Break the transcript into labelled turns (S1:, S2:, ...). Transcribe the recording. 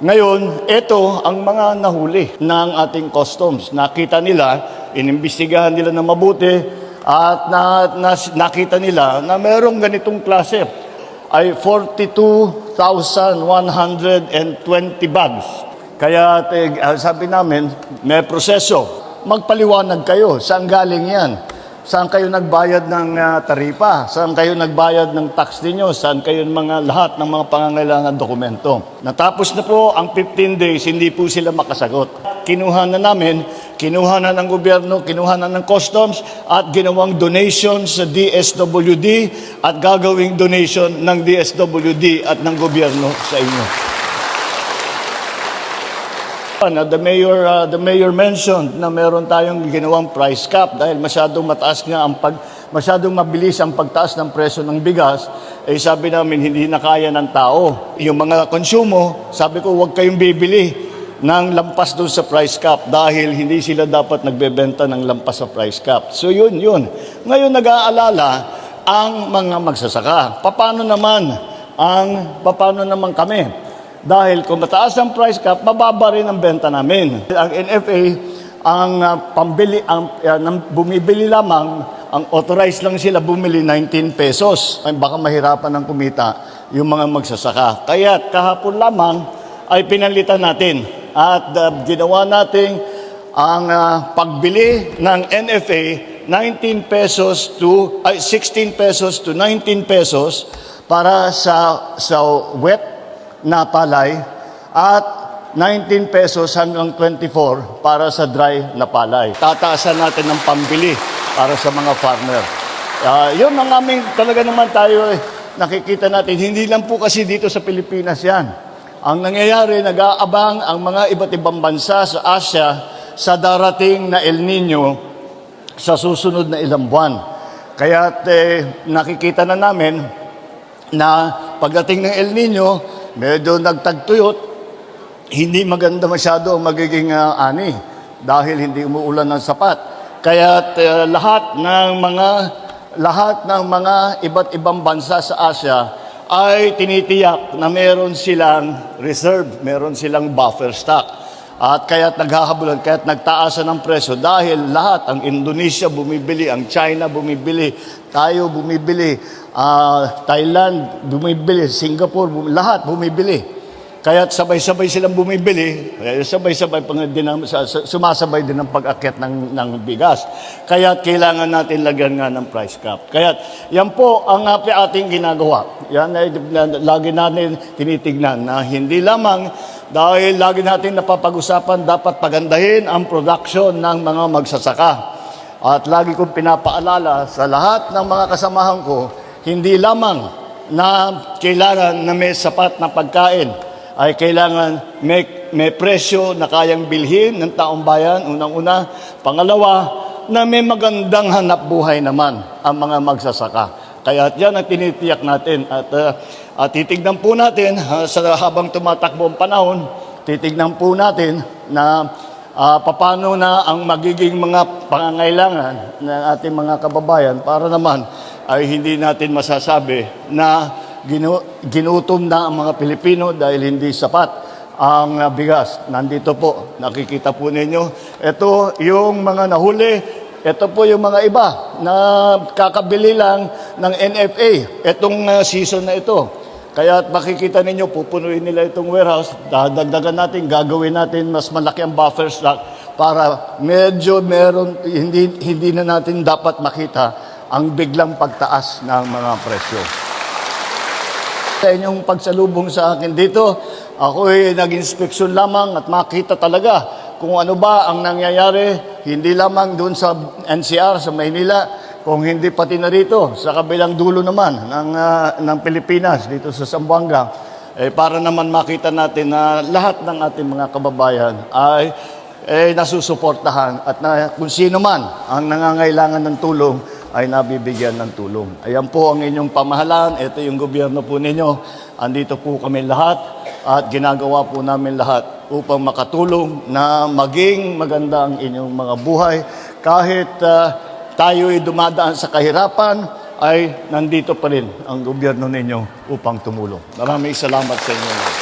S1: Ngayon, ito ang mga nahuli ng ating customs. Nakita nila, inimbestigahan nila na mabuti at na, na- nakita nila na merong ganitong klase ay 42,120 bags. Kaya eh, sabi namin, may proseso. Magpaliwanag kayo, saan galing yan? Saan kayo nagbayad ng ah, taripa? Saan kayo nagbayad ng tax ninyo? Saan kayo mga lahat ng mga pangangailangan dokumento? Natapos na po ang 15 days, hindi po sila makasagot. Kinuha na namin, kinuha na ng gobyerno, kinuha na ng customs at ginawang donation sa DSWD at gagawing donation ng DSWD at ng gobyerno sa inyo. Na the mayor uh, the mayor mentioned na meron tayong ginawang price cap dahil masyadong mataas nga ang pag masyadong mabilis ang pagtaas ng presyo ng bigas. Eh sabi namin hindi na kaya ng tao. Yung mga konsumo sabi ko huwag kayong bibili ng lampas doon sa price cap dahil hindi sila dapat nagbebenta ng lampas sa price cap. So yun yun. Ngayon nag-aalala ang mga magsasaka. Paano naman ang paano naman kami dahil kung mataas ang price cap, mababa rin ang benta namin. Ang NFA, ang ah, pambili, ang, ng bumibili lamang, ang authorized lang sila bumili 19 pesos. Ay baka mahirapan ng kumita yung mga magsasaka. Kaya kahapon lamang ay pinalitan natin at ah, ginawa natin ang ah, pagbili ng NFA 19 pesos to ay 16 pesos to 19 pesos para sa sa wet na palay at 19 pesos hanggang 24 para sa dry na palay. Tataasan natin ng pambili para sa mga farmer. Ah, yun ang aming talaga naman tayo eh, nakikita natin. Hindi lang po kasi dito sa Pilipinas yan. Ang nangyayari, nag-aabang ang mga iba't ibang bansa sa Asia sa darating na El Nino sa susunod na ilang buwan. Kaya eh, nakikita na namin na pagdating ng El Nino, medyo nagtagtuyot, hindi maganda masyado ang magiging ah, ani dahil hindi umuulan ng sapat. Kaya uh, lahat ng mga lahat ng mga iba't ibang bansa sa Asia ay tinitiyak na meron silang reserve, meron silang buffer stock. At kaya't naghahabulan, kaya't nagtaasan ng presyo dahil lahat, ang Indonesia bumibili, ang China bumibili, tayo bumibili, ah, Thailand bumibili, Singapore, bum- lahat bumibili. Kaya't sabay-sabay silang bumibili, sabay-sabay pang din ang, sa- sa- sumasabay din ang pag-akyat ng, ng bigas. Kaya kailangan natin lagyan nga ng price cap. Kaya yan po ang uh, ating ginagawa. Yan ay lagi natin tinitignan na hindi lamang dahil lagi natin napapag-usapan dapat pagandahin ang production ng mga magsasaka. At lagi kong pinapaalala sa lahat ng mga kasamahan ko, hindi lamang na kailangan na may sapat na pagkain, ay kailangan may, may presyo na kayang bilhin ng taong bayan, unang-una. Pangalawa, na may magandang hanap buhay naman ang mga magsasaka. Kaya yan ang tinitiyak natin. At, uh, at titignan po natin uh, sa habang tumatakbo ang panahon, titignan po natin na uh, paano na ang magiging mga pangangailangan ng ating mga kababayan para naman ay hindi natin masasabi na ginu- ginutom na ang mga Pilipino dahil hindi sapat ang uh, bigas. Nandito po, nakikita po ninyo. Ito yung mga nahuli. Ito po yung mga iba na kakabili lang ng NFA. Itong uh, season na ito. Kaya makikita ninyo, pupunuin nila itong warehouse. Dadagdagan natin, gagawin natin mas malaki ang buffer stock para medyo meron, hindi, hindi na natin dapat makita ang biglang pagtaas ng mga presyo sa inyong pagsalubong sa akin dito. Ako ay nag-inspeksyon lamang at makita talaga kung ano ba ang nangyayari, hindi lamang doon sa NCR sa Maynila, kung hindi pati na rito, sa kabilang dulo naman ng, ah, ng Pilipinas, dito sa Zamboanga, eh, para naman makita natin na lahat ng ating mga kababayan ay eh, nasusuportahan at na, kung sino man ang nangangailangan ng tulong ay nabibigyan ng tulong. Ayan po ang inyong pamahalaan. Ito yung gobyerno po ninyo. Andito po kami lahat at ginagawa po namin lahat upang makatulong na maging maganda ang inyong mga buhay. Kahit ah, tayo ay dumadaan sa kahirapan ay nandito pa rin ang gobyerno ninyo upang tumulong. Maraming salamat sa inyo.